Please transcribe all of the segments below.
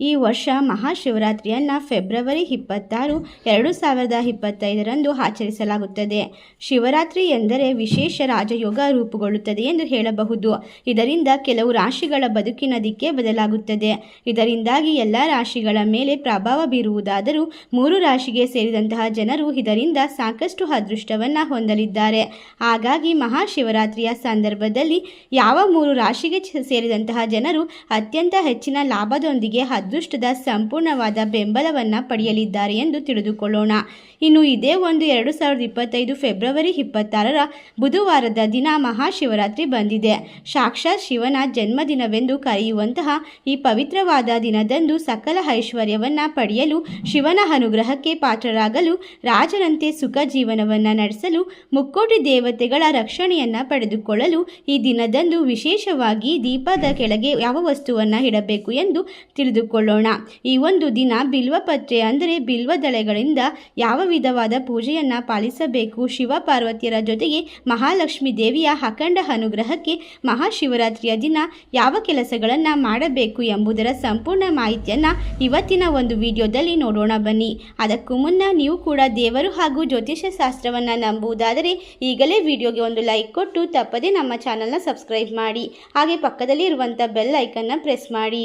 ಈ ವರ್ಷ ಮಹಾಶಿವರಾತ್ರಿಯನ್ನು ಫೆಬ್ರವರಿ ಇಪ್ಪತ್ತಾರು, ಎರಡು ಸಾವಿರದ ಇಪ್ಪತ್ತೈದರಂದು ಆಚರಿಸಲಾಗುತ್ತದೆ. ಶಿವರಾತ್ರಿ ಎಂದರೆ ವಿಶೇಷ ರಾಜಯೋಗ ರೂಪುಗೊಳ್ಳುತ್ತದೆ ಎಂದು ಹೇಳಬಹುದು. ಇದರಿಂದ ಕೆಲವು ರಾಶಿಗಳ ಬದುಕಿನ ದಿಕ್ಕೇ ಬದಲಾಗುತ್ತದೆ. ಇದರಿಂದಾಗಿ ಎಲ್ಲ ರಾಶಿಗಳ ಮೇಲೆ ಪ್ರಭಾವ ಬೀರುವುದಾದರೂ ಮೂರು ರಾಶಿಗೆ ಸೇರಿದಂತಹ ಜನರು ಇದರಿಂದ ಸಾಕಷ್ಟು ಅದೃಷ್ಟವನ್ನು ಹೊಂದಲಿದ್ದಾರೆ. ಹಾಗಾಗಿ ಮಹಾಶಿವರಾತ್ರಿಯ ಸಂದರ್ಭದಲ್ಲಿ ಯಾವ ಮೂರು ರಾಶಿಗೆ ಸೇರಿದಂತಹ ಜನರು ಅತ್ಯಂತ ಹೆಚ್ಚಿನ ಲಾಭದೊಂದಿಗೆ ಅದೃಷ್ಟದ ಸಂಪೂರ್ಣವಾದ ಬೆಂಬಲವನ್ನು ಪಡೆಯಲಿದ್ದಾರೆ ಎಂದು ತಿಳಿದುಕೊಳ್ಳೋಣ. ಇನ್ನು ಇದೇ ಒಂದು ಎರಡು ಸಾವಿರದ ಇಪ್ಪತ್ತೈದು ಫೆಬ್ರವರಿ ಇಪ್ಪತ್ತಾರರ ಬುಧವಾರದ ದಿನ ಮಹಾಶಿವರಾತ್ರಿ ಬಂದಿದೆ. ಸಾಕ್ಷಾತ್ ಶಿವನ ಜನ್ಮದಿನವೆಂದು ಕರೆಯುವಂತಹ ಈ ಪವಿತ್ರವಾದ ದಿನದಂದು ಸಕಲ ಐಶ್ವರ್ಯವನ್ನು ಪಡೆಯಲು, ಶಿವನ ಅನುಗ್ರಹಕ್ಕೆ ಪಾತ್ರರಾಗಲು, ರಾಜರಂತೆ ಸುಖ ಜೀವನವನ್ನು ನಡೆಸಲು, ಮುಕ್ಕೋಟಿ ದೇವತೆಗಳ ರಕ್ಷಣೆಯನ್ನು ಪಡೆದುಕೊಳ್ಳಲು ಈ ದಿನದಂದು ವಿಶೇಷವಾಗಿ ದೀಪದ ಕೆಳಗೆ ಯಾವ ವಸ್ತುವನ್ನು ಇಡಬೇಕು ಎಂದು ತಿಳಿದುಕೊಳ್ಳೋಣ ಈ ಒಂದು ದಿನ ಬಿಲ್ವಪತ್ರೆ ಅಂದರೆ ಬಿಲ್ವದಳೆಗಳಿಂದ ಯಾವ ವಿಧವಾದ ಪೂಜೆಯನ್ನು ಪಾಲಿಸಬೇಕು? ಶಿವ ಪಾರ್ವತಿಯರ ಜೊತೆಗೆ ಮಹಾಲಕ್ಷ್ಮಿ ದೇವಿಯ ಅಖಂಡ ಅನುಗ್ರಹಕ್ಕೆ ಮಹಾಶಿವರಾತ್ರಿಯ ದಿನ ಯಾವ ಕೆಲಸಗಳನ್ನು ಮಾಡಬೇಕು ಎಂಬುದರ ಸಂಪೂರ್ಣ ಮಾಹಿತಿಯನ್ನು ಇವತ್ತಿನ ಒಂದು ವಿಡಿಯೋದಲ್ಲಿ ನೋಡೋಣ ಬನ್ನಿ. ಅದಕ್ಕೂ ಮುನ್ನ ನೀವು ಕೂಡ ದೇವರು ಹಾಗೂ ಜ್ಯೋತಿಷ್ಯ ಶಾಸ್ತ್ರವನ್ನು ನಂಬುವುದಾದರೆ ಈಗಲೇ ವಿಡಿಯೋಗೆ ಒಂದು ಲೈಕ್ ಕೊಟ್ಟು ತಪ್ಪದೇ ನಮ್ಮ ಚಾನಲ್ನ ಸಬ್ಸ್ಕ್ರೈಬ್ ಮಾಡಿ. ಹಾಗೆ ಪಕ್ಕದಲ್ಲಿ ಇರುವಂಥ ಬೆಲ್ ಐಕನ್ನ ಪ್ರೆಸ್ ಮಾಡಿ.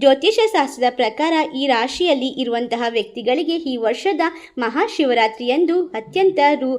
ಜ್ಯೋತಿಷ್ಯ ಶಾಸ್ತ್ರದ ಪ್ರಕಾರ ಈ ರಾಶಿಯಲ್ಲಿ ಇರುವಂತಹ ವ್ಯಕ್ತಿಗಳಿಗೆ ಈ ವರ್ಷದ ಮಹಾಶಿವರಾತ್ರಿಯಂದು ಅತ್ಯಂತ ರೂ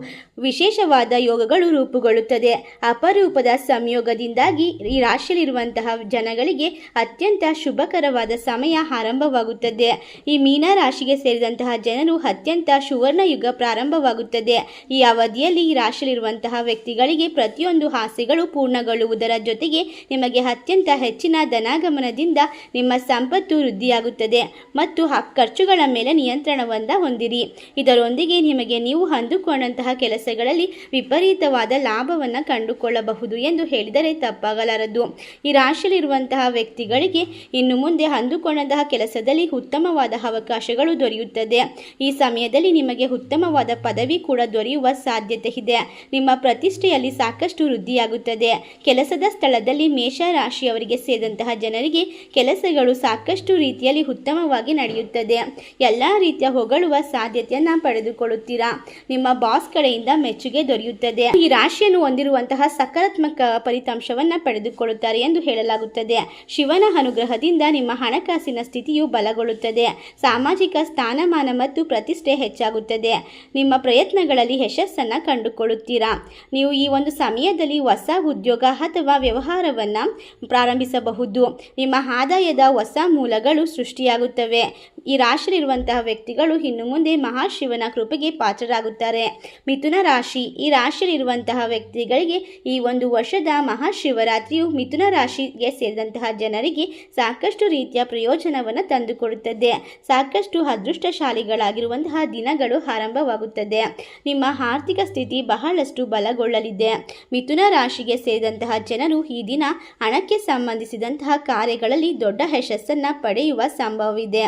ವಿಶೇಷವಾದ ಯೋಗಗಳು ರೂಪುಗೊಳ್ಳುತ್ತದೆ. ಅಪರೂಪದ ಸಂಯೋಗದಿಂದಾಗಿ ಈ ರಾಶಿಯಲ್ಲಿರುವಂತಹ ಜನಗಳಿಗೆ ಅತ್ಯಂತ ಶುಭಕರವಾದ ಸಮಯ ಆರಂಭವಾಗುತ್ತದೆ. ಈ ಮೀನ ರಾಶಿಗೆ ಸೇರಿದಂತಹ ಜನರು ಅತ್ಯಂತ ಸುವರ್ಣ ಯುಗ ಪ್ರಾರಂಭವಾಗುತ್ತದೆ. ಈ ಅವಧಿಯಲ್ಲಿ ಈ ರಾಶಿಯಲ್ಲಿರುವಂತಹ ವ್ಯಕ್ತಿಗಳಿಗೆ ಪ್ರತಿಯೊಂದು ಆಸೆಗಳು ಪೂರ್ಣಗೊಳ್ಳುವುದರ ಜೊತೆಗೆ ನಿಮಗೆ ಅತ್ಯಂತ ಹೆಚ್ಚಿನ ಧನಾಗಮನದಿಂದ ನಿಮ್ಮ ಸಂಪತ್ತು ವೃದ್ಧಿಯಾಗುತ್ತದೆ ಮತ್ತು ಖರ್ಚುಗಳ ಮೇಲೆ ನಿಯಂತ್ರಣವನ್ನು ಹೊಂದಿರಿ. ಇದರೊಂದಿಗೆ ನಿಮಗೆ ನೀವು ಅಂದುಕೊಂಡಂತಹ ಕೆಲಸಗಳಲ್ಲಿ ವಿಪರೀತವಾದ ಲಾಭವನ್ನು ಕಂಡುಕೊಳ್ಳಬಹುದು ಎಂದು ಹೇಳಿದರೆ ತಪ್ಪಾಗಲಾರದು. ಈ ರಾಶಿಯಲ್ಲಿರುವಂತಹ ವ್ಯಕ್ತಿಗಳಿಗೆ ಇನ್ನು ಮುಂದೆ ಅಂದುಕೊಂಡಂತಹ ಕೆಲಸದಲ್ಲಿ ಉತ್ತಮವಾದ ಅವಕಾಶಗಳು ದೊರೆಯುತ್ತದೆ. ಈ ಸಮಯದಲ್ಲಿ ನಿಮಗೆ ಉತ್ತಮವಾದ ಪದವಿ ಕೂಡ ದೊರೆಯುವ ಸಾಧ್ಯತೆ ಇದೆ. ನಿಮ್ಮ ಪ್ರತಿಷ್ಠೆಯಲ್ಲಿ ಸಾಕಷ್ಟು ವೃದ್ಧಿಯಾಗುತ್ತದೆ. ಕೆಲಸದ ಸ್ಥಳದಲ್ಲಿ ಮೇಷ ರಾಶಿಯವರಿಗೆ ಸೇರಿದಂತಹ ಜನರಿಗೆ ಕೆಲಸಗಳು ಸಾಕಷ್ಟು ರೀತಿಯಲ್ಲಿ ಉತ್ತಮವಾಗಿ ನಡೆಯುತ್ತದೆ. ಎಲ್ಲ ರೀತಿಯ ಹೊಗಳುವ ಸಾಧ್ಯತೆಯನ್ನು ಪಡೆದುಕೊಳ್ಳುತ್ತೀರಾ? ನಿಮ್ಮ ಬಾಸ್ ಕಡೆಯಿಂದ ಮೆಚ್ಚುಗೆ ದೊರೆಯುತ್ತದೆ. ಈ ರಾಶಿಯನ್ನು ಹೊಂದಿರುವಂತಹ ಸಕಾರಾತ್ಮಕ ಫಲಿತಾಂಶವನ್ನು ಪಡೆದುಕೊಳ್ಳುತ್ತಾರೆ ಎಂದು ಹೇಳಲಾಗುತ್ತದೆ. ಶಿವನ ಅನುಗ್ರಹದಿಂದ ನಿಮ್ಮ ಹಣಕಾಸಿನ ಸ್ಥಿತಿಯು ಬಲಗೊಳ್ಳುತ್ತದೆ. ಸಾಮಾಜಿಕ ಸ್ಥಾನಮಾನ ಮತ್ತು ಪ್ರತಿಷ್ಠೆ ಹೆಚ್ಚಾಗುತ್ತದೆ. ನಿಮ್ಮ ಪ್ರಯತ್ನಗಳಲ್ಲಿ ಯಶಸ್ಸನ್ನು ಕಂಡುಕೊಳ್ಳುತ್ತೀರಾ? ನೀವು ಈ ಒಂದು ಸಮಯದಲ್ಲಿ ಹೊಸ ಉದ್ಯೋಗ ಅಥವಾ ವ್ಯವಹಾರವನ್ನು ಪ್ರಾರಂಭಿಸಬಹುದು. ನಿಮ್ಮ ಆದಾಯದ ಹೊಸ ಮೂಲಗಳು ಸೃಷ್ಟಿಯಾಗುತ್ತವೆ. ಈ ರಾಶಿಯಲ್ಲಿರುವಂತಹ ವ್ಯಕ್ತಿಗಳು ಇನ್ನು ಮುಂದೆ ಮಹಾಶಿವನ ಕೃಪೆಗೆ ಪಾತ್ರರಾಗುತ್ತಾರೆ. ಮಿಥುನ ರಾಶಿ, ಈ ರಾಶಿಯಲ್ಲಿರುವಂತಹ ವ್ಯಕ್ತಿಗಳಿಗೆ ಈ ಒಂದು ವರ್ಷದ ಮಹಾಶಿವರಾತ್ರಿಯು ಮಿಥುನ ರಾಶಿಗೆ ಸೇರಿದಂತಹ ಜನರಿಗೆ ಸಾಕಷ್ಟು ರೀತಿಯ ಪ್ರಯೋಜನವನ್ನು ತಂದುಕೊಡುತ್ತದೆ. ಸಾಕಷ್ಟು ಅದೃಷ್ಟಶಾಲಿಗಳಾಗಿರುವಂತಹ ದಿನಗಳು ಆರಂಭವಾಗುತ್ತದೆ. ನಿಮ್ಮ ಆರ್ಥಿಕ ಸ್ಥಿತಿ ಬಹಳಷ್ಟು ಬಲಗೊಳ್ಳಲಿದೆ. ಮಿಥುನ ರಾಶಿಗೆ ಸೇರಿದಂತಹ ಜನರು ಈ ದಿನ ಹಣಕ್ಕೆ ಸಂಬಂಧಿಸಿದಂತಹ ಕಾರ್ಯಗಳಲ್ಲಿ ದೊಡ್ಡ ಯಶಸ್ಸನ್ನು ಪಡೆಯುವ ಸಂಭವವಿದೆ.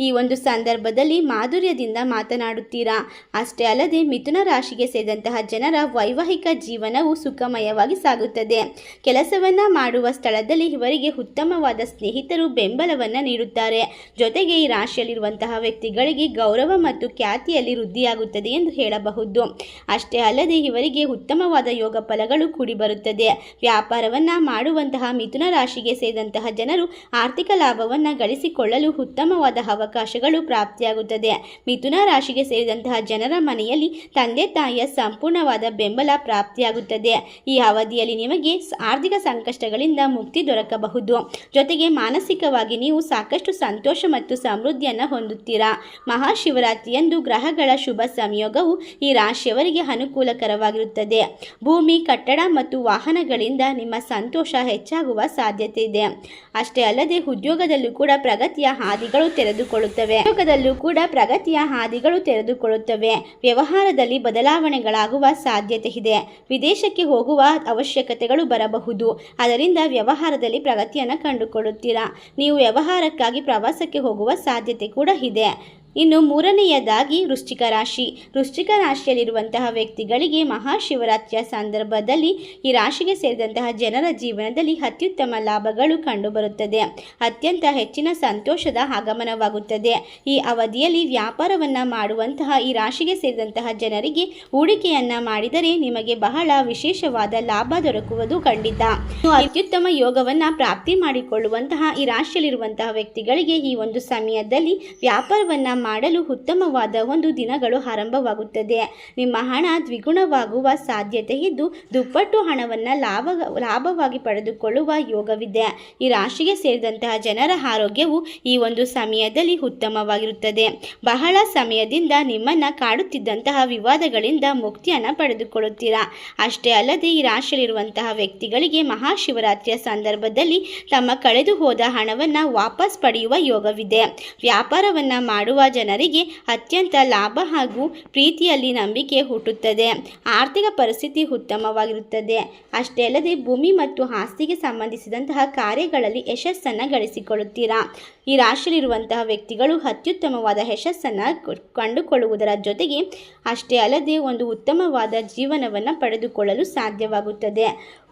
ಈ ಒಂದು ಸಂದರ್ಭದಲ್ಲಿ ಮಾಧುರ್ಯದಿಂದ ಮಾತನಾಡುತ್ತೀರಾ? ಅಷ್ಟೇ ಅಲ್ಲದೆ ಮಿಥುನ ರಾಶಿಗೆ ಸೇರಿದಂತಹ ಜನರ ವೈವಾಹಿಕ ಜೀವನವು ಸುಖಮಯವಾಗಿ ಸಾಗುತ್ತದೆ. ಕೆಲಸವನ್ನ ಮಾಡುವ ಸ್ಥಳದಲ್ಲಿ ಇವರಿಗೆ ಉತ್ತಮವಾದ ಸ್ನೇಹಿತರು ಬೆಂಬಲವನ್ನು ನೀಡುತ್ತಾರೆ. ಜೊತೆಗೆ ಈ ರಾಶಿಯಲ್ಲಿರುವಂತಹ ವ್ಯಕ್ತಿಗಳಿಗೆ ಗೌರವ ಮತ್ತು ಖ್ಯಾತಿಯಲ್ಲಿ ವೃದ್ಧಿಯಾಗುತ್ತದೆ ಎಂದು ಹೇಳಬಹುದು. ಅಷ್ಟೇ ಅಲ್ಲದೆ ಇವರಿಗೆ ಉತ್ತಮವಾದ ಯೋಗ ಫಲಗಳು ಕೂಡಿಬರುತ್ತದೆ. ವ್ಯಾಪಾರವನ್ನ ಮಾಡುವಂತಹ ಮಿಥುನ ರಾಶಿಗೆ ಸೇರಿದಂತಹ ಜನರು ಆರ್ಥಿಕ ಲಾಭವನ್ನು ಗಳಿಸಿಕೊಳ್ಳಲು ಉತ್ತಮವಾದ ಅವಕಾಶಗಳು ಪ್ರಾಪ್ತಿಯಾಗುತ್ತದೆ. ಮಿಥುನ ರಾಶಿಗೆ ಸೇರಿದಂತಹ ಜನರ ಮನೆಯಲ್ಲಿ ತಂದೆ ತಾಯಿಯ ಸಂಪೂರ್ಣವಾದ ಬೆಂಬಲ ಪ್ರಾಪ್ತಿಯಾಗುತ್ತದೆ. ಈ ಅವಧಿಯಲ್ಲಿ ನಿಮಗೆ ಆರ್ಥಿಕ ಸಂಕಷ್ಟಗಳಿಂದ ಮುಕ್ತಿ ದೊರಕಬಹುದು. ಜೊತೆಗೆ ಮಾನಸಿಕವಾಗಿ ನೀವು ಸಾಕಷ್ಟು ಸಂತೋಷ ಮತ್ತು ಸಮೃದ್ಧಿಯನ್ನು ಹೊಂದುತ್ತೀರಾ? ಮಹಾಶಿವರಾತ್ರಿಯಂದು ಗ್ರಹಗಳ ಶುಭ ಸಂಯೋಗವು ಈ ರಾಶಿಯವರಿಗೆ ಅನುಕೂಲಕರವಾಗಿರುತ್ತದೆ. ಭೂಮಿ, ಕಟ್ಟಡ ಮತ್ತು ವಾಹನಗಳಿಂದ ನಿಮ್ಮ ಸಂತೋಷ ಹೆಚ್ಚಾಗುವ ಸಾಧ್ಯತೆ ಇದೆ. ಅಷ್ಟೇ ಅಲ್ಲದೆ ಉದ್ಯೋಗದಲ್ಲೂ ಕೂಡ ಪ್ರಗತಿಯ ಹಾದಿಗಳು ತೆರೆದುಕೊಳ್ಳುತ್ತವೆ. ಯೋಗದಲ್ಲೂ ಕೂಡ ಪ್ರಗತಿಯ ಹಾದಿಗಳು ತೆರೆದುಕೊಳ್ಳುತ್ತವೆ. ವ್ಯವಹಾರದಲ್ಲಿ ಬದಲಾವಣೆಗಳಾಗುವ ಸಾಧ್ಯತೆ ಇದೆ. ವಿದೇಶಕ್ಕೆ ಹೋಗುವ ಅವಶ್ಯಕತೆಗಳು ಬರಬಹುದು. ಅದರಿಂದ ವ್ಯವಹಾರದಲ್ಲಿ ಪ್ರಗತಿಯನ್ನು ಕಂಡುಕೊಳ್ಳುತ್ತೀರಾ? ನೀವು ವ್ಯವಹಾರಕ್ಕಾಗಿ ಪ್ರವಾಸಕ್ಕೆ ಹೋಗುವ ಸಾಧ್ಯತೆ ಕೂಡ ಇದೆ. ಇನ್ನು ಮೂರನೆಯದಾಗಿ ವೃಶ್ಚಿಕ ರಾಶಿ. ವೃಶ್ಚಿಕ ರಾಶಿಯಲ್ಲಿರುವಂತಹ ವ್ಯಕ್ತಿಗಳಿಗೆ ಮಹಾಶಿವರಾತ್ರಿಯ ಸಂದರ್ಭದಲ್ಲಿ ಈ ರಾಶಿಗೆ ಸೇರಿದಂತಹ ಜನರ ಜೀವನದಲ್ಲಿ ಅತ್ಯುತ್ತಮ ಲಾಭಗಳು ಕಂಡುಬರುತ್ತದೆ. ಅತ್ಯಂತ ಹೆಚ್ಚಿನ ಸಂತೋಷದ ಆಗಮನವಾಗುತ್ತದೆ. ಈ ಅವಧಿಯಲ್ಲಿ ವ್ಯಾಪಾರವನ್ನು ಮಾಡುವಂತಹ ಈ ರಾಶಿಗೆ ಸೇರಿದಂತಹ ಜನರಿಗೆ ಹೂಡಿಕೆಯನ್ನ ಮಾಡಿದರೆ ನಿಮಗೆ ಬಹಳ ವಿಶೇಷವಾದ ಲಾಭ ದೊರಕುವುದು ಖಂಡಿತ. ಅತ್ಯುತ್ತಮ ಯೋಗವನ್ನ ಪ್ರಾಪ್ತಿ ಮಾಡಿಕೊಳ್ಳುವಂತಹ ಈ ರಾಶಿಯಲ್ಲಿರುವಂತಹ ವ್ಯಕ್ತಿಗಳಿಗೆ ಈ ಒಂದು ಸಮಯದಲ್ಲಿ ವ್ಯಾಪಾರವನ್ನ ಮಾಡಲು ಉತ್ತಮವಾದ ಒಂದು ದಿನಗಳು ಆರಂಭವಾಗುತ್ತದೆ. ನಿಮ್ಮ ಹಣ ದ್ವಿಗುಣವಾಗುವ ಸಾಧ್ಯತೆ ಇದ್ದು, ದುಪ್ಪಟ್ಟು ಹಣವನ್ನು ಲಾಭ, ಲಾಭವಾಗಿ ಪಡೆದುಕೊಳ್ಳುವ ಯೋಗವಿದೆ. ಈ ರಾಶಿಗೆ ಸೇರಿದಂತಹ ಜನರ ಆರೋಗ್ಯವು ಈ ಒಂದು ಸಮಯದಲ್ಲಿ ಉತ್ತಮವಾಗಿರುತ್ತದೆ. ಬಹಳ ಸಮಯದಿಂದ ನಿಮ್ಮನ್ನು ಕಾಡುತ್ತಿದ್ದಂತಹ ವಿವಾದಗಳಿಂದ ಮುಕ್ತಿಯನ್ನು ಪಡೆದುಕೊಳ್ಳುತ್ತೀರಾ? ಅಷ್ಟೇ ಅಲ್ಲದೆ, ಈ ರಾಶಿಯಲ್ಲಿರುವಂತಹ ವ್ಯಕ್ತಿಗಳಿಗೆ ಮಹಾಶಿವರಾತ್ರಿಯ ಸಂದರ್ಭದಲ್ಲಿ ತಮ್ಮ ಕಳೆದು ಹೋದ ಹಣವನ್ನು ವಾಪಸ್ ಪಡೆಯುವ ಯೋಗವಿದೆ. ವ್ಯಾಪಾರವನ್ನು ಮಾಡುವ ಜನರಿಗೆ ಅತ್ಯಂತ ಲಾಭ ಹಾಗೂ ಪ್ರೀತಿಯಲ್ಲಿ ನಂಬಿಕೆ ಹುಟ್ಟುತ್ತದೆ. ಆರ್ಥಿಕ ಪರಿಸ್ಥಿತಿ ಉತ್ತಮವಾಗಿರುತ್ತದೆ. ಅಷ್ಟೇ ಅಲ್ಲದೆ ಭೂಮಿ ಮತ್ತು ಆಸ್ತಿಗೆ ಸಂಬಂಧಿಸಿದಂತಹ ಕಾರ್ಯಗಳಲ್ಲಿ ಯಶಸ್ಸನ್ನು ಗಳಿಸಿಕೊಳ್ಳುತ್ತೀರಾ? ಈ ರಾಶಿಯಲ್ಲಿರುವಂತಹ ವ್ಯಕ್ತಿಗಳು ಅತ್ಯುತ್ತಮವಾದ ಯಶಸ್ಸನ್ನು ಕಂಡುಕೊಳ್ಳುವುದರ ಜೊತೆಗೆ ಅಷ್ಟೇ ಅಲ್ಲದೆ ಒಂದು ಉತ್ತಮವಾದ ಜೀವನವನ್ನು ಪಡೆದುಕೊಳ್ಳಲು ಸಾಧ್ಯವಾಗುತ್ತದೆ.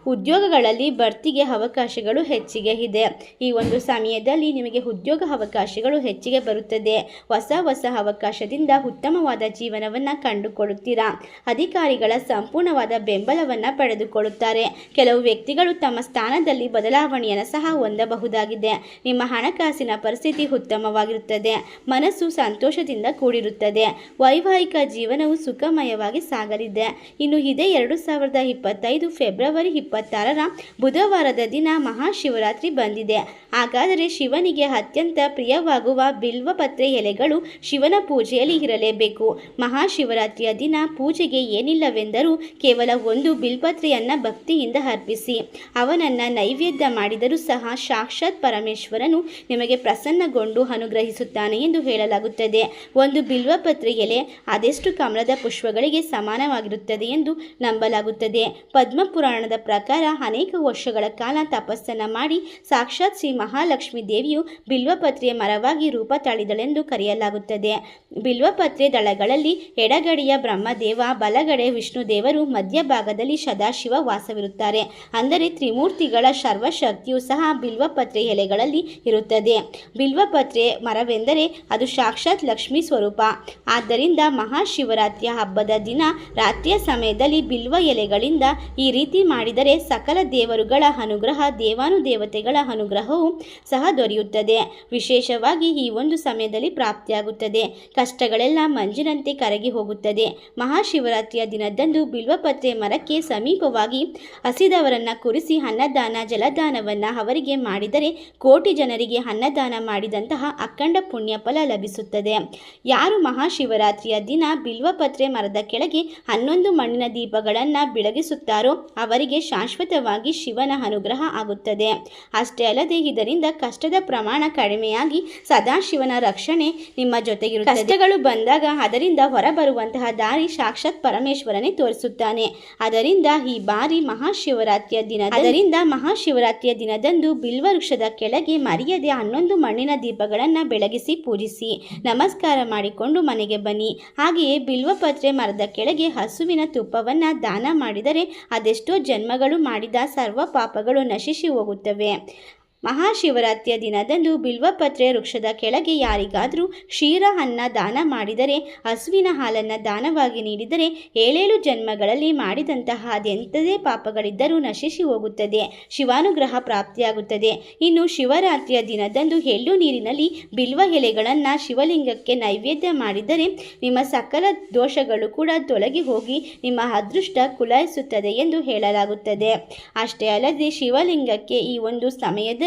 ಉದ್ಯೋಗಗಳಲ್ಲಿ ಬಡ್ತಿಗೆ ಅವಕಾಶಗಳು ಹೆಚ್ಚಿಗೆ ಇದೆ. ಈ ಒಂದು ಸಮಯದಲ್ಲಿ ನಿಮಗೆ ಉದ್ಯೋಗ ಅವಕಾಶಗಳು ಹೆಚ್ಚಿಗೆ ಬರುತ್ತದೆ. ಹೊಸ ಹೊಸ ಅವಕಾಶದಿಂದ ಉತ್ತಮವಾದ ಜೀವನವನ್ನು ಕಂಡುಕೊಳ್ಳುತ್ತೀರಾ? ಅಧಿಕಾರಿಗಳ ಸಂಪೂರ್ಣವಾದ ಬೆಂಬಲವನ್ನು ಪಡೆದುಕೊಳ್ಳುತ್ತಾರೆ. ಕೆಲವು ವ್ಯಕ್ತಿಗಳು ತಮ್ಮ ಸ್ಥಾನದಲ್ಲಿ ಬದಲಾವಣೆಯನ್ನು ಸಹ ಹೊಂದಬಹುದಾಗಿದೆ. ನಿಮ್ಮ ಹಣಕಾಸಿನ ಪರಿಸ್ಥಿತಿ ಉತ್ತಮವಾಗಿರುತ್ತದೆ. ಮನಸ್ಸು ಸಂತೋಷದಿಂದ ಕೂಡಿರುತ್ತದೆ. ವೈವಾಹಿಕ ಜೀವನವು ಸುಖಮಯವಾಗಿ ಸಾಗಲಿದೆ. ಇನ್ನು ಇದೇ ಎರಡು ಸಾವಿರದ ಇಪ್ಪತ್ತೈದು ಫೆಬ್ರವರಿ ಇಪ್ಪತ್ತಾರರ ಬುಧವಾರದ ದಿನ ಮಹಾಶಿವರಾತ್ರಿ ಬಂದಿದೆ. ಹಾಗಾದರೆ ಶಿವನಿಗೆ ಅತ್ಯಂತ ಪ್ರಿಯವಾಗುವ ಬಿಲ್ವಪತ್ರೆ ಎಲೆಗಳು ಶಿವನ ಪೂಜೆಯಲ್ಲಿ ಇರಲೇಬೇಕು. ಮಹಾಶಿವರಾತ್ರಿಯ ದಿನ ಪೂಜೆಗೆ ಏನಿಲ್ಲವೆಂದರೂ ಕೇವಲ ಒಂದು ಬಿಲ್ಪತ್ರೆಯನ್ನು ಭಕ್ತಿಯಿಂದ ಅರ್ಪಿಸಿ. ಅವನನ್ನ ನೈವೇದ್ಯ ಮಾಡಿದರೂ ಸಹ ಸಾಕ್ಷಾತ್ ಪರಮೇಶ್ವರನು ನಿಮಗೆ ಪ್ರಸನ್ನಗೊಂಡು ಅನುಗ್ರಹಿಸುತ್ತಾನೆ ಎಂದು ಹೇಳಲಾಗುತ್ತದೆ. ಒಂದು ಬಿಲ್ವಪತ್ರೆ ಎಲೆ ಅದೆಷ್ಟು ಕಮಲದ ಪುಷ್ಪಗಳಿಗೆ ಸಮಾನವಾಗಿರುತ್ತದೆ ಎಂದು ನಂಬಲಾಗುತ್ತದೆ. ಪದ್ಮಪುರಾಣದ ಪ್ರಕಾರ ಅನೇಕ ವರ್ಷಗಳ ಕಾಲ ತಪಸ್ಸನ್ನು ಮಾಡಿ ಸಾಕ್ಷಾತ್ ಶ್ರೀ ಮಹಾಲಕ್ಷ್ಮಿ ದೇವಿಯು ಬಿಲ್ವಪತ್ರೆಯ ಮರವಾಗಿ ರೂಪ ತಾಳಿದಳೆಂದು ಕರೆಯಲಾಗುತ್ತದೆ. ಬಿಲ್ವಪತ್ರೆ ದಳಗಳಲ್ಲಿ ಎಡಗಡೆಯ ಬ್ರಹ್ಮದೇವ, ಬಲಗಡೆ ವಿಷ್ಣು ದೇವರು ಮಧ್ಯಭಾಗದಲ್ಲಿ ಸದಾಶಿವ ವಾಸವಿರುತ್ತಾರೆ. ಅಂದರೆ ತ್ರಿಮೂರ್ತಿಗಳ ಸರ್ವಶಕ್ತಿಯು ಸಹ ಬಿಲ್ವಪತ್ರೆ ಎಲೆಗಳಲ್ಲಿ ಇರುತ್ತದೆ. ಬಿಲ್ವಪತ್ರೆ ಮರವೆಂದರೆ ಅದು ಸಾಕ್ಷಾತ್ ಲಕ್ಷ್ಮೀ ಸ್ವರೂಪ. ಆದ್ದರಿಂದ ಮಹಾಶಿವರಾತ್ರಿಯ ಹಬ್ಬದ ದಿನ ರಾತ್ರಿಯ ಸಮಯದಲ್ಲಿ ಬಿಲ್ವ ಎಲೆಗಳಿಂದ ಈ ರೀತಿ ಮಾಡಿದರೆ ಸಕಲ ದೇವರುಗಳ ಅನುಗ್ರಹ, ದೇವಾನುದೇವತೆಗಳ ಅನುಗ್ರಹವು ಸಹ ದೊರೆಯುತ್ತದೆ. ವಿಶೇಷವಾಗಿ ಈ ಒಂದು ಸಮಯದಲ್ಲಿ ಪ್ರಾಪ್ತಿಯಾಗುತ್ತದೆ. ಕಷ್ಟಗಳೆಲ್ಲ ಮಂಜಿನಂತೆ ಕರಗಿ ಹೋಗುತ್ತದೆ. ಮಹಾಶಿವರಾತ್ರಿಯ ದಿನದಂದು ಬಿಲ್ವಪತ್ರೆ ಮರಕ್ಕೆ ಸಮೀಪವಾಗಿ ಹಸಿದವರನ್ನು ಕುರಿಸಿ ಅನ್ನದಾನ, ಜಲದಾನವನ್ನ ಅವರಿಗೆ ಮಾಡಿದರೆ ಕೋಟಿ ಜನರಿಗೆ ಅನ್ನದಾನ ಮಾಡಿದಂತಹ ಅಖಂಡ ಪುಣ್ಯ ಫಲ ಲಭಿಸುತ್ತದೆ. ಯಾರು ಮಹಾಶಿವರಾತ್ರಿಯ ದಿನ ಬಿಲ್ವಪತ್ರೆ ಮರದ ಕೆಳಗೆ ಹನ್ನೊಂದು ಮಣ್ಣಿನ ದೀಪಗಳನ್ನು ಬೆಳಗಿಸುತ್ತಾರೋ ಅವರಿಗೆ ಶಾಶ್ವತವಾಗಿ ಶಿವನ ಅನುಗ್ರಹ ಆಗುತ್ತದೆ. ಅಷ್ಟೇ ಅಲ್ಲದೆ ಇದರಿಂದ ಕಷ್ಟದ ಪ್ರಮಾಣ ಕಡಿಮೆಯಾಗಿ ಸದಾಶಿವನ ರಕ್ಷಣೆ ನಿಮ್ಮ ಜೊತೆಗಿರುತ್ತೆ ಕಷ್ಟಗಳು ಬಂದಾಗ ಅದರಿಂದ ಹೊರಬರುವಂತಹ ದಾರಿ ಸಾಕ್ಷಾತ್ ಪರಮೇಶ್ವರನೇ ತೋರಿಸುತ್ತಾನೆ. ಅದರಿಂದ ಈ ಬಾರಿ ಮಹಾಶಿವರಾತ್ರಿಯ ದಿನ ಅದರಿಂದ ಮಹಾಶಿವರಾತ್ರಿಯ ದಿನದಂದು ಬಿಲ್ವ ವೃಕ್ಷದ ಕೆಳಗೆ ಮರೆಯದೆ ಹನ್ನೊಂದು ಮಣ್ಣಿನ ದೀಪಗಳನ್ನು ಬೆಳಗಿಸಿ ಪೂಜಿಸಿ. ನಮಸ್ಕಾರ ಮಾಡಿಕೊಂಡು ಮನೆಗೆ ಬನ್ನಿ. ಹಾಗೆಯೇ ಬಿಲ್ವಪತ್ರೆ ಮರದ ಕೆಳಗೆ ಹಸುವಿನ ತುಪ್ಪವನ್ನು ದಾನ ಮಾಡಿದರೆ ಅದೆಷ್ಟೋ ಜನ್ಮಗಳು ಮಾಡಿದ ಸರ್ವ ಪಾಪಗಳು ನಶಿಸಿ ಹೋಗುತ್ತವೆ. ಮಹಾಶಿವರಾತ್ರಿಯ ದಿನದಂದು ಬಿಲ್ವಪತ್ರೆ ವೃಕ್ಷದ ಕೆಳಗೆ ಯಾರಿಗಾದರೂ ಕ್ಷೀರ ಅನ್ನ ದಾನ ಮಾಡಿದರೆ, ಹಸುವಿನ ಹಾಲನ್ನು ದಾನವಾಗಿ ನೀಡಿದರೆ ಏಳೇಳು ಜನ್ಮಗಳಲ್ಲಿ ಮಾಡಿದಂತಹ ಅದೆಂಥದೇ ಪಾಪಗಳಿದ್ದರೂ ನಶಿಸಿ ಹೋಗುತ್ತದೆ, ಶಿವಾನುಗ್ರಹ ಪ್ರಾಪ್ತಿಯಾಗುತ್ತದೆ. ಇನ್ನು ಶಿವರಾತ್ರಿಯ ದಿನದಂದು ಎಳ್ಳು ನೀರಿನಲ್ಲಿ ಬಿಲ್ವ ಎಲೆಗಳನ್ನು ಶಿವಲಿಂಗಕ್ಕೆ ನೈವೇದ್ಯ ಮಾಡಿದರೆ ನಿಮ್ಮ ಸಕಲ ದೋಷಗಳು ಕೂಡ ತೊಲಗಿ ಹೋಗಿ ನಿಮ್ಮ ಅದೃಷ್ಟ ಕುಲಾಯಿಸುತ್ತದೆ ಎಂದು ಹೇಳಲಾಗುತ್ತದೆ. ಅಷ್ಟೇ ಅಲ್ಲದೆ ಶಿವಲಿಂಗಕ್ಕೆ ಈ ಒಂದು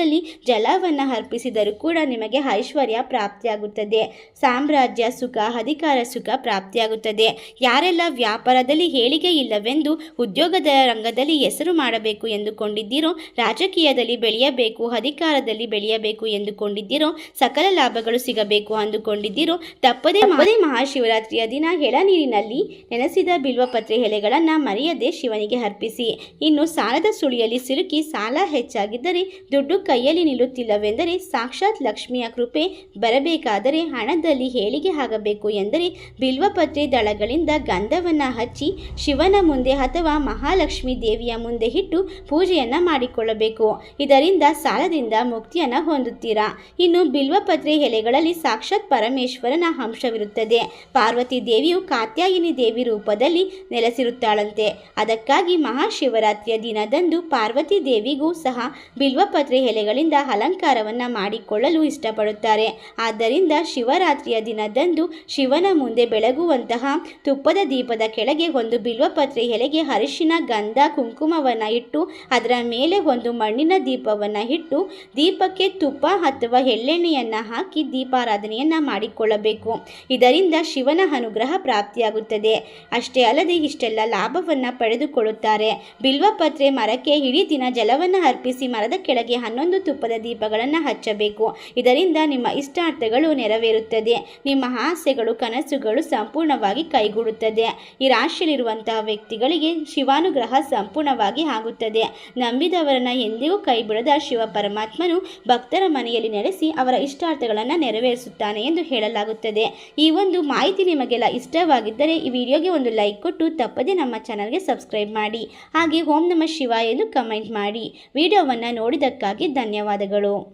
ಸಮಯದಲ್ಲಿ ಜಲವನ್ನು ಅರ್ಪಿಸಿದರೂ ಕೂಡ ನಿಮಗೆ ಐಶ್ವರ್ಯ ಪ್ರಾಪ್ತಿಯಾಗುತ್ತದೆ. ಸಾಮ್ರಾಜ್ಯ ಸುಖ, ಅಧಿಕಾರ ಸುಖ ಪ್ರಾಪ್ತಿಯಾಗುತ್ತದೆ. ಯಾರೆಲ್ಲ ವ್ಯಾಪಾರದಲ್ಲಿ ಹೇಳಿಕೆ ಇಲ್ಲವೆಂದು ಉದ್ಯೋಗದ ರಂಗದಲ್ಲಿ ಹೆಸರು ಮಾಡಬೇಕು ಎಂದುಕೊಂಡಿದ್ದೀರೋ, ರಾಜಕೀಯದಲ್ಲಿ ಬೆಳೆಯಬೇಕು, ಅಧಿಕಾರದಲ್ಲಿ ಬೆಳೆಯಬೇಕು ಎಂದುಕೊಂಡಿದ್ದೀರೋ, ಸಕಲ ಲಾಭಗಳು ಸಿಗಬೇಕು ಅಂದುಕೊಂಡಿದ್ದೀರೋ, ತಪ್ಪದೇ ತಪ್ಪದೇ ಮಹಾಶಿವರಾತ್ರಿಯ ದಿನ ಎಳನೀರಿನಲ್ಲಿ ನೆನೆಸಿದ ಬಿಲ್ವಪತ್ರೆ ಎಲೆಗಳನ್ನು ಮರೆಯದೆ ಶಿವನಿಗೆ ಅರ್ಪಿಸಿ. ಇನ್ನು ಸಾಲದ ಸುಳಿಯಲ್ಲಿ ಸಿಲುಕಿ ಸಾಲ ಹೆಚ್ಚಾಗಿದ್ದರೆ ದುಡ್ಡು ಕೈಯಲ್ಲಿ ನಿಲ್ಲುತ್ತಿಲ್ಲವೆಂದರೆ ಸಾಕ್ಷಾತ್ ಲಕ್ಷ್ಮಿಯ ಕೃಪೆ ಬರಬೇಕಾದರೆ ಹಣದಲ್ಲಿ ಹೇಳಿಗೆ ಆಗಬೇಕು ಎಂದರೆ ಬಿಲ್ವಪತ್ರೆ ದಳಗಳಿಂದ ಗಂಧವನ್ನು ಹಚ್ಚಿ ಶಿವನ ಮುಂದೆ ಅಥವಾ ಮಹಾಲಕ್ಷ್ಮಿ ದೇವಿಯ ಮುಂದೆ ಇಟ್ಟು ಪೂಜೆಯನ್ನು ಮಾಡಿಕೊಳ್ಳಬೇಕು. ಇದರಿಂದ ಸಾಲದಿಂದ ಮುಕ್ತಿಯನ್ನು ಹೊಂದುತ್ತೀರಾ? ಇನ್ನು ಬಿಲ್ವಪತ್ರೆ ಎಲೆಗಳಲ್ಲಿ ಸಾಕ್ಷಾತ್ ಪರಮೇಶ್ವರನ ಅಂಶವಿರುತ್ತದೆ. ಪಾರ್ವತಿ ದೇವಿಯು ಕಾತ್ಯಾಯಿನಿ ದೇವಿ ರೂಪದಲ್ಲಿ ನೆಲೆಸಿರುತ್ತಾಳಂತೆ. ಅದಕ್ಕಾಗಿ ಮಹಾಶಿವರಾತ್ರಿಯ ದಿನದಂದು ಪಾರ್ವತಿ ದೇವಿಗೂ ಸಹ ಬಿಲ್ವಪತ್ರೆ ಎಲೆಗಳಿಂದ ಅಲಂಕಾರವನ್ನು ಮಾಡಿಕೊಳ್ಳಲು ಇಷ್ಟಪಡುತ್ತಾರೆ. ಆದ್ದರಿಂದ ಶಿವರಾತ್ರಿಯ ದಿನದಂದು ಶಿವನ ಮುಂದೆ ಬೆಳಗುವಂತಹ ತುಪ್ಪದ ದೀಪದ ಕೆಳಗೆ ಒಂದು ಬಿಲ್ವಪತ್ರೆ ಎಲೆಗೆ ಅರಿಶಿನ, ಗಂಧ, ಕುಂಕುಮವನ್ನು ಇಟ್ಟು, ಅದರ ಮೇಲೆ ಒಂದು ಮಣ್ಣಿನ ದೀಪವನ್ನು ಇಟ್ಟು, ದೀಪಕ್ಕೆ ತುಪ್ಪ ಅಥವಾ ಎಳ್ಳೆಣ್ಣೆಯನ್ನು ಹಾಕಿ ದೀಪಾರಾಧನೆಯನ್ನು ಮಾಡಿಕೊಳ್ಳಬೇಕು. ಇದರಿಂದ ಶಿವನ ಅನುಗ್ರಹ ಪ್ರಾಪ್ತಿಯಾಗುತ್ತದೆ. ಅಷ್ಟೇ ಅಲ್ಲದೆ ಇಷ್ಟೆಲ್ಲ ಲಾಭವನ್ನು ಪಡೆದುಕೊಳ್ಳುತ್ತಾರೆ. ಬಿಲ್ವಪತ್ರೆ ಮರಕ್ಕೆ ಇಡೀ ದಿನ ಜಲವನ್ನು ಅರ್ಪಿಸಿ ಮರದ ಕೆಳಗೆ ಹನ್ನೊಂದು ತುಪ್ಪದ ದೀಪಗಳನ್ನು ಹಚ್ಚಬೇಕು. ಇದರಿಂದ ನಿಮ್ಮ ಇಷ್ಟಾರ್ಥಗಳು ನೆರವೇರುತ್ತದೆ. ನಿಮ್ಮ ಆಸೆಗಳು, ಕನಸುಗಳು ಸಂಪೂರ್ಣವಾಗಿ ಕೈಗೂಡುತ್ತದೆ. ಈ ರಾಶಿಯಲ್ಲಿರುವಂತಹ ವ್ಯಕ್ತಿಗಳಿಗೆ ಶಿವಾನುಗ್ರಹ ಸಂಪೂರ್ಣವಾಗಿ ಆಗುತ್ತದೆ. ನಂಬಿದವರನ್ನ ಎಂದಿಗೂ ಕೈಬಿಡದ ಶಿವ ಪರಮಾತ್ಮನು ಭಕ್ತರ ಮನೆಯಲ್ಲಿ ನೆಲೆಸಿ ಅವರ ಇಷ್ಟಾರ್ಥಗಳನ್ನು ನೆರವೇರಿಸುತ್ತಾನೆ ಎಂದು ಹೇಳಲಾಗುತ್ತದೆ. ಈ ಒಂದು ಮಾಹಿತಿ ನಿಮಗೆಲ್ಲ ಇಷ್ಟವಾಗಿದ್ದರೆ ಈ ವಿಡಿಯೋಗೆ ಒಂದು ಲೈಕ್ ಕೊಟ್ಟು ತಪ್ಪದೆ ನಮ್ಮ ಚಾನಲ್ಗೆ ಸಬ್ಸ್ಕ್ರೈಬ್ ಮಾಡಿ. ಹಾಗೆ ಓಂ ನಮ ಶಿವ ಎಂದು ಕಮೆಂಟ್ ಮಾಡಿ. ವಿಡಿಯೋವನ್ನು ನೋಡಿದ್ದಕ್ಕಾಗಿ ಧನ್ಯವಾದಗಳು.